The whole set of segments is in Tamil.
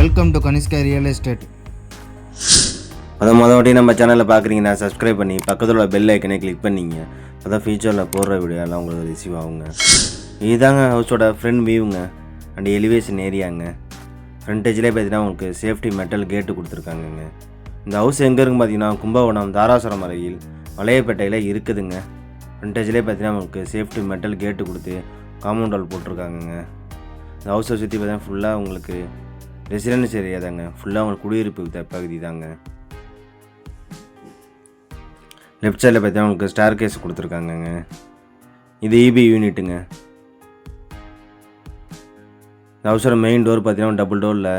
Welcome to Kanishka real estate அதை மொதல் வாட்டி நம்ம சேனலில் பார்க்குறீங்கன்னா சப்ஸ்கிரைப் பண்ணி பக்கத்தில் உள்ள பெல் ஐக்கனை கிளிக் பண்ணிங்க. அதான் ஃபியூச்சரில் போடுற வீடியோலாம் உங்களுக்கு ரிசீவ் ஆகுங்க. இதுதாங்க ஹவுஸோட ஃப்ரண்ட் வியூங்க அண்ட் எலிவேஷன் ஏரியாங்க ஃப்ரண்டேஜ்லேயே பார்த்தீங்கன்னா உங்களுக்கு சேஃப்டி மெட்டல் கேட்டு கொடுத்துருக்காங்கங்க. இந்த ஹவுஸ் எங்கே இருக்குன்னு பார்த்தீங்கன்னா கும்பகோணம் தாராசுரம் அருகில் வளையப்பேட்டையில் இருக்குதுங்க. ஃப்ரண்டேஜ்லேயே பார்த்தீங்கன்னா உங்களுக்கு சேஃப்டி மெட்டல் கேட்டு கொடுத்து காம்பவுண்ட் வால் போட்டிருக்காங்கங்க. இந்த ஹவுஸை சுற்றி பார்த்தீங்கன்னா ஃபுல்லாக உங்களுக்கு ரெசிடென்ஸ் ஏரியா தாங்க ஃபுல்லாக உங்களுக்கு குடியிருப்பு பகுதி தாங்க லெஃப்ட் சைடில் பார்த்தீங்கன்னா உங்களுக்கு ஸ்டார் கேஸ் கொடுத்துருக்காங்கங்க. இது இபி யூனிட்டுங்க இந்த அவசரம் மெயின் டோர் பார்த்தீங்கன்னா டபுள் டோரில்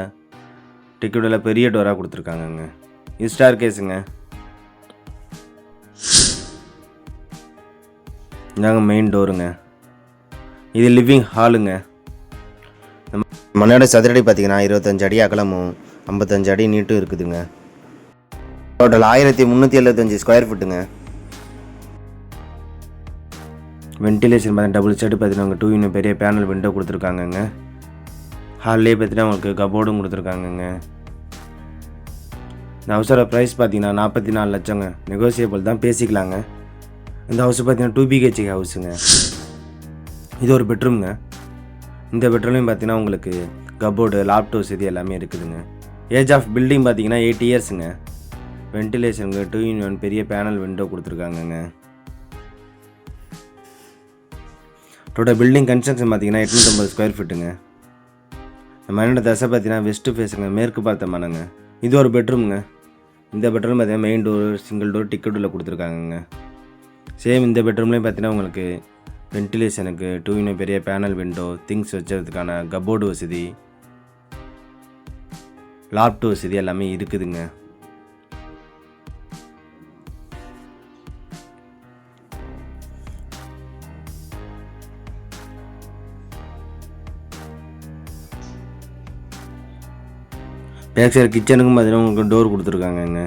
டிக்கெட்டில் பெரிய டோராக கொடுத்துருக்காங்கங்க. இது ஸ்டார் கேஸுங்க இதாங்க மெயின் டோருங்க இது லிவிங் ஹாலுங்க மண்ணோட சதுரடி பார்த்தீங்கன்னா இருபத்தஞ்சு அடி அகலமும் ஐம்பத்தஞ்சு அடி நீட்டும் இருக்குதுங்க. டோட்டல் ஆயிரத்தி முந்நூற்றி எழுபத்தஞ்சி ஸ்கொயர் ஃபீட்டுங்க வென்டிலேஷன் பார்த்தீங்கன்னா டபுள் செட்டு பார்த்தீங்கன்னா உங்கள் டூ யூனிட் பெரிய பேனல் விண்டோ கொடுத்துருக்காங்கங்க. ஹால்லே பார்த்தீங்கன்னா உங்களுக்கு கபோர்டும் கொடுத்துருக்காங்கங்க. இந்த ஹவுஸோட ப்ரைஸ் பார்த்தீங்கன்னா நாற்பத்தி நாலு லட்சங்க. நெகோசியபிள் தான் பேசிக்கலாங்க. இந்த ஹவுஸ் பார்த்தீங்கன்னா டூ பிஹெச்கே ஹவுஸுங்க இது ஒரு பெட்ரூம்ங்க இந்த பெட்ரோலையும் பார்த்தீங்கன்னா உங்களுக்கு கபோர்டு லாப்டாப்ஸ் இது எல்லாமே இருக்குதுங்க. ஏஜ் ஆஃப் பில்டிங் பார்த்தீங்கன்னா எயிட் இயர்ஸுங்க வென்டிலேஷனுங்க டூ இன் ஒன் பெரிய பேனல் விண்டோ கொடுத்துருக்காங்கங்க. டோட்டல் பில்டிங் கன்ஸ்ட்ரக்ஷன் பார்த்தீங்கன்னா எட்நூற்றம்பது ஸ்கொயர் ஃபீட்டுங்க இந்த தசை பார்த்தீங்கன்னா வெஸ்ட்டு ஃபேஸுங்க மேற்கு பார்த்த மனங்க இது ஒரு பெட்ரூம்ங்க இந்த பெட்ரூம் பார்த்தீங்கன்னா மெயின் டோர் சிங்கிள் டோர் டிக்கெட்டில் கொடுத்துருக்காங்கங்க. சேம் இந்த பெட்ரூம்லேயும் பார்த்தீங்கன்னா உங்களுக்கு வென்டிலேஷனுக்கு டூ இன்னும் பெரிய பேனல் விண்டோ திங்ஸ் வச்சதுக்கான கபோர்டு வசதி லாப்டு வசதி எல்லாமே இருக்குதுங்க. பேக் சைடு கிச்சனுக்கும் பார்த்தீங்கன்னா உங்களுக்கு டோர் கொடுத்துருக்காங்கங்க.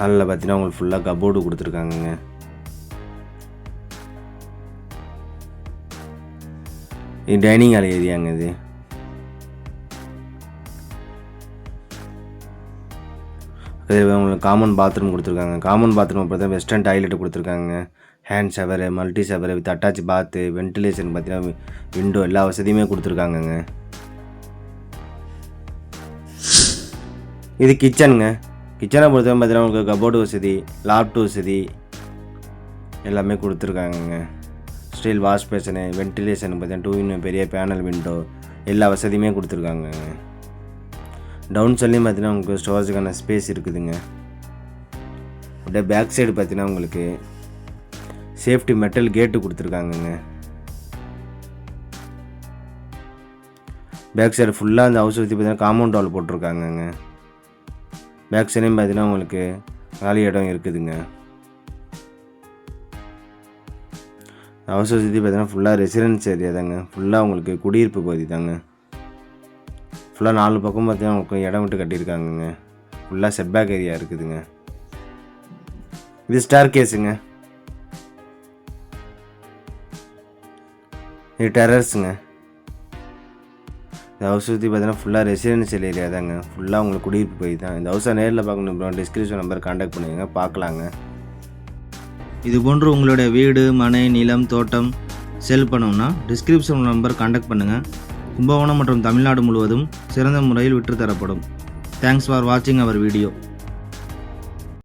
ஹாலில் பார்த்தீங்கன்னா உங்களுக்கு ஃபுல்லாக கபோர்டு கொடுத்துருக்காங்கங்க. இது டைனிங் ஹால் ஏரியாங்க இது. அது உங்களுக்கு காமன் பாத்ரூம் கொடுத்துருக்காங்க. காமன் பாத்ரூம் பார்த்தா வெஸ்டர்ன் டாய்லெட் கொடுத்துருக்காங்க. Hand shower multi shower with attach bath ventilation பார்த்தீங்கன்னா விண்டோ எல்லா வசதியுமே கொடுத்துருக்காங்கங்க. இது கிச்சனுங்க கிச்சனை பொறுத்தவரை பார்த்தீங்கன்னா உங்களுக்கு கபோர்டு வசதி லாப்டு வசதி எல்லாமே கொடுத்துருக்காங்கங்க. ஸ்டீல் வாஷ் பேஷனு வென்டிலேஷன் பார்த்தீங்கன்னா டூ இன் பெரிய பேனல் விண்டோ எல்லா வசதியுமே கொடுத்துருக்காங்கங்க. டவுன் சைட்லேயும் பார்த்தீங்கன்னா உங்களுக்கு ஸ்டோரேஜுக்கான ஸ்பேஸ் இருக்குதுங்க. அப்படியே பேக் சைடு பார்த்தீங்கன்னா உங்களுக்கு சேஃப்டி மெட்டல் கேட்டு கொடுத்துருக்காங்கங்க. பேக் சைடு ஃபுல்லாக அந்த ஹவுஸ் சுற்றி பார்த்தீங்கன்னா காம்பவுண்ட் வால் போட்டிருக்காங்கங்க. பேக் சைடையும் பார்த்தீங்கன்னா உங்களுக்கு காலி இடம் இருக்குதுங்க. ஹவுஸ் சுற்றி பார்த்தீங்கன்னா ஃபுல்லாக ரெசிடென்ஸ் ஏரியா தாங்க. ஃபுல்லாக உங்களுக்கு குடியிருப்பு பகுதி தாங்க. ஃபுல்லாக நாலு பக்கம் பார்த்தீங்கன்னா உங்களுக்கு இடம் விட்டு கட்டியிருக்காங்கங்க. ஃபுல்லாக செட்பேக் ஏரியா இருக்குதுங்க. இது ஸ்டார் கேஸுங்க இது டெரர்ஸுங்க இந்த ஹவுஸ் சுற்றி பார்த்தீங்கன்னா ஃபுல்லாக ரெசிடென்ஷியல் ஏரியா தாங்க. ஃபுல்லாக உங்களுக்கு குடியிருப்பு போய் தான். இந்த ஹவுஸை நேரில் பார்க்கணும் ப்ரோ டிஸ்கிரிப்ஷன் நம்பர் காண்டாக்ட் பண்ணுங்க. பார்க்கலாங்க. இது போன்று உங்களுடைய வீடு மனை நிலம் தோட்டம் செல் பண்ணோம்னா டிஸ்கிரிப்ஷன் நம்பர் காண்டாக்ட் பண்ணுங்கள் கும்பகோணம் மற்றும் தமிழ்நாடு முழுவதும் சிறந்த முறையில் விற்றுத்தரப்படும். தேங்க்ஸ் ஃபார் வாட்சிங் அவர் வீடியோ